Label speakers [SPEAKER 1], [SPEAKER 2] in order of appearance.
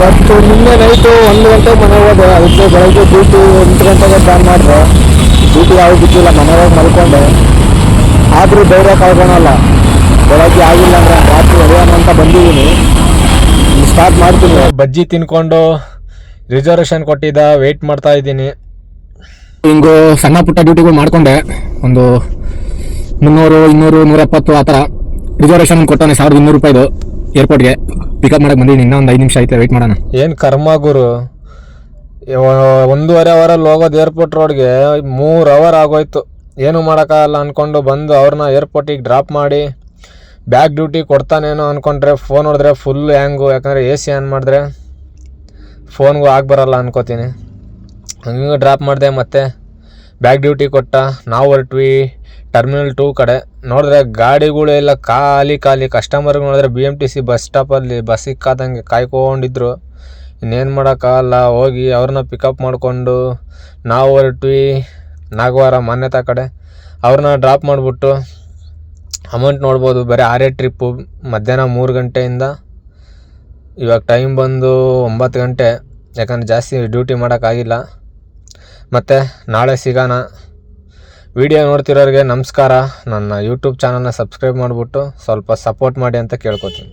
[SPEAKER 1] ಇವತ್ತು ನಿನ್ನೆ ನೈಟು ಒಂದು ಗಂಟೆಗೆ ಮನೆ ಹೋದೆ. ಅದಕ್ಕೆ ಬೆಳಗ್ಗೆ ಡ್ಯೂಟಿ ಎಂಟು ಗಂಟೆಗೆ ಪ್ಲಾನ್ ಮಾಡಿದೆ. ಡ್ಯೂಟಿ ಯಾವ ಬಿದ್ದಿಲ್ಲ ಮನೆಗೆ ಹೋಗಿ ಮಲ್ಕೊಂಡೆ. ಆದರೂ ಧೈರ್ಯ ಕಳ್ಕೊಳಲ್ಲ. ಬೆಳಗ್ಗೆ ಆಗಿಲ್ಲ ಅಂದರೆ ರಾತ್ರಿ ಹೊಡೆಯೋಣ ಅಂತ ಬಂದಿದ್ದೀನಿ. ಸ್ಟಾರ್ಟ್ ಮಾಡ್ತೀನಿ.
[SPEAKER 2] ಬಜ್ಜಿ ತಿನ್ಕೊಂಡು ರಿಸರ್ವೇಷನ್ ಕೊಟ್ಟಿದ್ದ ವೆಯ್ಟ್ ಮಾಡ್ತಾ ಇದ್ದೀನಿ.
[SPEAKER 1] ಹಿಂಗು ಸಣ್ಣ ಪುಟ್ಟ ಡ್ಯೂಟಿಗಳು ಮಾಡಿಕೊಂಡೆ. ಒಂದು ಮುನ್ನೂರು ಇನ್ನೂರು ನೂರೆಪ್ಪತ್ತು ಆ ಥರ. ರಿಸರ್ವೇಷನ್ ಕೊಟ್ಟಾನೆ ಸಾವಿರದ ಇನ್ನೂರು ರೂಪಾಯಿದು ಏರ್ಪೋರ್ಟ್ಗೆ ಪಿಕಪ್ ಮಾಡಕ್ಕೆ ಬಂದಿದ್ದೀನಿ ಇನ್ನೂ ಒಂದು ಐದು ನಿಮಿಷ ಐತೆ ವೇಟ್ ಮಾಡೋಣ.
[SPEAKER 2] ಏನು ಕರ್ಮ ಗುರು? ಒಂದೂವರೆ ಅವರಲ್ಲಿ ಹೋಗೋದು ಏರ್ಪೋರ್ಟ್ ರೋಡ್ಗೆ ಮೂರು ಅವರ್ ಆಗೋಯ್ತು. ಏನು ಮಾಡೋಕ್ಕಾಗಲ್ಲ ಅಂದ್ಕೊಂಡು ಬಂದು ಅವ್ರನ್ನ ಏರ್ಪೋರ್ಟಿಗೆ ಡ್ರಾಪ್ ಮಾಡಿ ಬ್ಯಾಕ್ ಡ್ಯೂಟಿ ಕೊಡ್ತಾನೇನೋ ಅಂದ್ಕೊಂಡ್ರೆ ಫೋನ್ ಹೊಡೆದ್ರೆ ಫುಲ್ ಹ್ಯಾಂಗು ಯಾಕಂದರೆ ಎ ಸಿ ಆನ್ ಮಾಡಿದ್ರೆ ಫೋನ್ಗೂ ಆಗಿ ಬರೋಲ್ಲ ಅನ್ಕೋತೀನಿ. ಹಂಗೆ ಡ್ರಾಪ್ ಮಾಡಿದೆ ಮತ್ತೆ. ಬ್ಯಾಕ್ ಡ್ಯೂಟಿ ಕೊಟ್ಟ, ನಾವು ಹೊರಟ್ವಿ ಟರ್ಮಿನಲ್ ಟೂ ಕಡೆ. ನೋಡಿದ್ರೆ ಗಾಡಿಗಳು ಎಲ್ಲ ಖಾಲಿ ಖಾಲಿ. ಕಸ್ಟಮರ್ಗೆ ನೋಡಿದ್ರೆ B M T C bus ಸ್ಟಾಪಲ್ಲಿ bus ಸಿಕ್ಕಾದಂಗೆ ಕಾಯ್ಕೊಂಡಿದ್ರು. ಇನ್ನೇನು ಮಾಡೋಕ್ಕಾಗಲ್ಲ, ಹೋಗಿ ಅವ್ರನ್ನ ಪಿಕಪ್ ಮಾಡಿಕೊಂಡು ನಾವು ಹೊರಟ್ವಿ ನಾಗವಾರ ಮಾನ್ಯತಾ ಕಡೆ. ಅವ್ರನ್ನ ಡ್ರಾಪ್ ಮಾಡಿಬಿಟ್ಟು ಅಮೌಂಟ್ ನೋಡ್ಬೋದು, ಬರೀ ಆರೇ ಟ್ರಿಪ್ಪು ಮಧ್ಯಾಹ್ನ ಮೂರು ಗಂಟೆಯಿಂದ. ಇವಾಗ ಟೈಮ್ ಬಂದು ಒಂಬತ್ತು ಗಂಟೆ. ಯಾಕಂದ್ರೆ ಜಾಸ್ತಿ ಡ್ಯೂಟಿ ಮಾಡೋಕ್ಕಾಗಿಲ್ಲ. ಮತ್ತು ನಾಳೆ ಸಿಗೋಣ. ವಿಡಿಯೋ ನೋಡ್ತಿರೋರಿಗೆ ನಮಸ್ಕಾರ. ನನ್ನ ಯೂಟ್ಯೂಬ್ ಚಾನಲ್ನ ಸಬ್ಸ್ಕ್ರೈಬ್ ಮಾಡಿಬಿಟ್ಟು ಸ್ವಲ್ಪ ಸಪೋರ್ಟ್ ಮಾಡಿ ಅಂತ ಕೇಳ್ಕೊತೀನಿ.